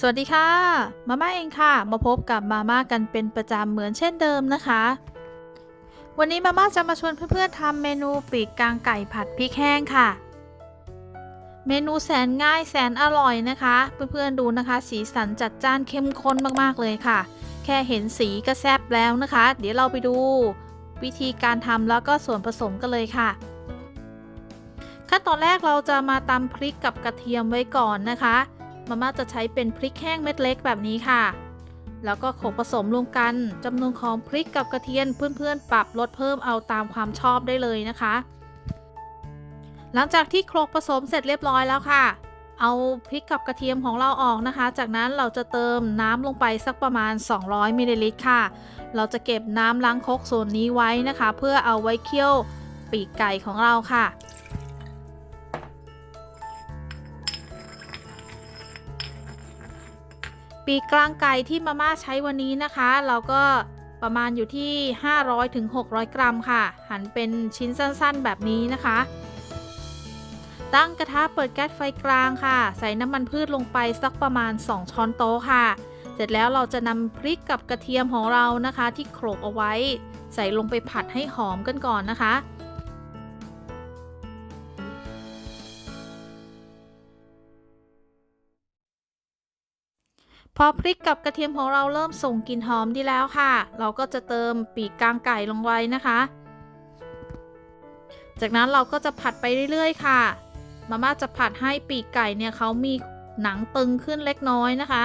สวัสดีค่ะ มาม่าเองค่ะ มาพบกับมาม่ากันเป็นประจำเหมือนเช่นเดิมนะคะ วันนี้มาม่าจะมาชวนเพื่อนๆทำเมนูปีกกลางไก่ผัดพริกแห้งค่ะ เมนูแสนง่ายแสนอร่อยนะคะ เพื่อนๆดูนะคะ สีสันจัดจ้านเข้มข้นมากๆเลยค่ะ แค่เห็นสีก็แซ่บแล้วนะคะ เดี๋ยวเราไปดู วิธีการทำแล้วก็ส่วนผสมกันเลยค่ะ ขั้นตอนแรกเราจะมาตำพริกกับกระเทียมไว้ก่อนนะคะ มาม่าจะใช้เป็นพริกแห้งเม็ดเล็กแบบนี้ค่ะ แล้วก็โขกผสมรวมกันจำนวนของพริกกับกระเทียมเพื่อนๆ ปรับลดเพิ่มเอาตามความชอบได้เลยนะคะ หลังจากที่โขลกผสมเสร็จเรียบร้อยแล้วค่ะ เอาพริกกับกระเทียมของเราออกนะคะ จากนั้นเราจะเติมน้ำลงไปสักประมาณ 200มิลลิลิตรค่ะ เราจะเก็บน้ำล้างคกส่วนนี้ไว้นะคะ เพื่อเอาไว้เคี่ยวปีกไก่ของเราค่ะ ปีกกลางไก่ที่มาม่าใช้วันนี้นะคะ เราก็ประมาณอยู่ที่ 500-600ถึง600 กรัมค่ะ หั่นเป็นชิ้นสั้นๆ แบบนี้นะคะ ตั้งกระทะเปิดแก๊สไฟกลางค่ะ ใส่น้ำมันพืชลงไปสักประมาณ 2 ช้อนโต๊ะค่ะ เสร็จแล้วเราจะนำพริกกับกระเทียมของเรานะคะ ที่โขลกเอาไว้ ใส่ลงไปผัดให้หอมกันก่อนนะคะ พอพริกกับกระเทียมของเราเริ่มส่งกลิ่นหอมดีแล้วค่ะ เราก็จะเติมปีกกลางไก่ลงไว้นะคะ จากนั้นเราก็จะผัดไปเรื่อยๆ ค่ะ มาม่าจะผัดให้ปีกไก่เนี่ยเขามีหนังตึงขึ้นเล็กน้อยนะคะ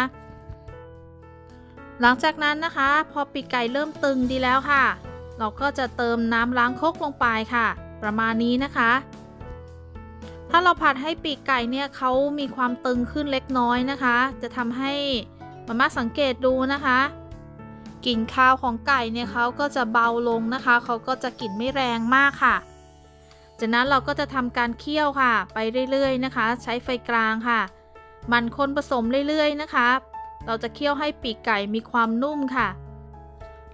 หลังจากนั้นนะคะ พอปีกไก่เริ่มตึงดีแล้วค่ะ เราก็จะเติมน้ำล้างคกลงไปค่ะ ประมาณนี้นะคะ ถ้าเราผัดให้ปีกไก่เนี่ยเขามีความตึงขึ้นเล็กน้อยนะคะ จะทำให้ มาม่าสังเกตดูนะคะกลิ่นคาวของไก่เนี่ยเขาก็จะเบาลงนะคะ เขาก็จะกลิ่นไม่แรงมากค่ะ จากนั้นเราก็จะทำการเคี่ยวค่ะ ไปเรื่อยๆนะคะ ใช้ไฟกลางค่ะ มันคนผสมเรื่อยๆนะคะ เราจะเคี่ยวให้ปีกไก่มีความนุ่มค่ะ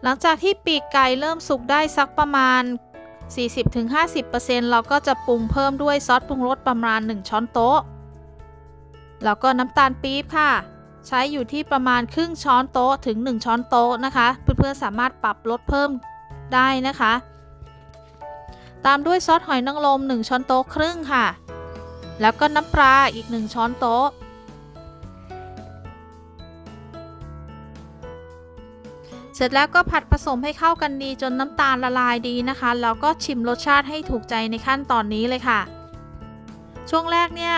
หลังจากที่ปีกไก่เริ่มสุกได้สักประมาณ 40-50%เราก็จะปรุงเพิ่มด้วยซอสปรุงรสประมาณ 1 ช้อนโต๊ะ แล้วก็น้ำตาลปี๊บค่ะ ใช้อยู่ที่ประมาณครึ่งช้อนโต๊ะถึง 1 ช้อนโต๊ะนะคะ เพื่อนๆสามารถปรับลดเพิ่มได้นะคะ ตามด้วยซอสหอยนางรม1 ช้อนโต๊ะครึ่งค่ะ แล้วก็น้ำปลาอีก 1 ช้อนโต๊ะ เสร็จแล้วก็ผัดผสมให้เข้ากันดีจนน้ำตาลละลายดีนะคะ แล้วก็ชิมรสชาติให้ถูกใจในขั้นตอนนี้เลยค่ะ ช่วงแรกเนี่ย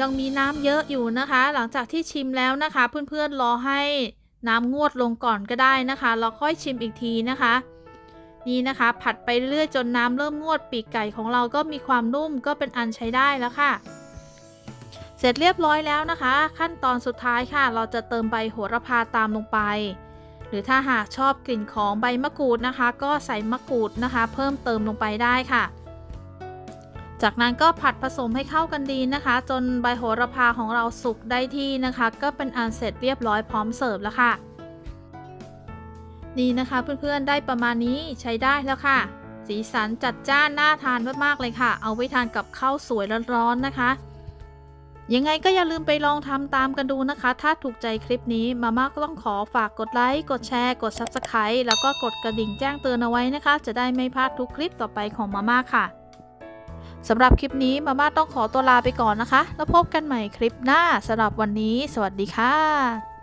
ยังมีน้ำเยอะอยู่นะคะ หลังจากที่ชิมแล้วนะคะ เพื่อนๆรอให้น้ำงวดลงก่อนก็ได้นะคะแล้วค่อยชิมอีกทีนะคะ นี่นะคะ ผัดไปเรื่อยจนน้ำเริ่มงวดปีกไก่ของเราก็มีความนุ่มก็เป็นอันใช้ได้แล้วค่ะ เสร็จเรียบร้อยแล้วนะคะ ขั้นตอนสุดท้ายค่ะ เราจะเติมใบโหระพาตามลงไป หรือถ้าหากชอบกลิ่นของใบมะกรูดนะคะ ก็ใส่มะกรูดนะคะ เพิ่มเติมลงไปได้ค่ะ จากนั้นก็ผัดผสมให้เข้ากันดีนะคะ จนใบโหระพาของเราสุกได้ที่นะคะ ก็เป็นอันเสร็จเรียบร้อยพร้อมเสิร์ฟแล้วค่ะ นี่นะคะเพื่อนๆได้ประมาณนี้ใช้ได้แล้วค่ะ สีสันจัดจ้านน่าทานมากๆเลยค่ะ เอาไว้ทานกับข้าวสวยร้อนๆนะคะยังไงก็อย่าลืมไปลองทำตามกันดูนะคะ ถ้าถูกใจคลิปนี้มาม่าก็ต้องขอฝากกดไลค์ กดแชร์ กด Subscribe แล้วก็กดกระดิ่งแจ้งเตือนเอาไว้นะคะ จะได้ไม่พลาดทุกคลิปต่อไปของมาม่าค่ะ สำหรับคลิปนี้มาม่าต้องขอตัวลาไปก่อนนะคะ แล้วพบกันใหม่คลิปหน้าสำหรับวันนี้ สวัสดีค่ะ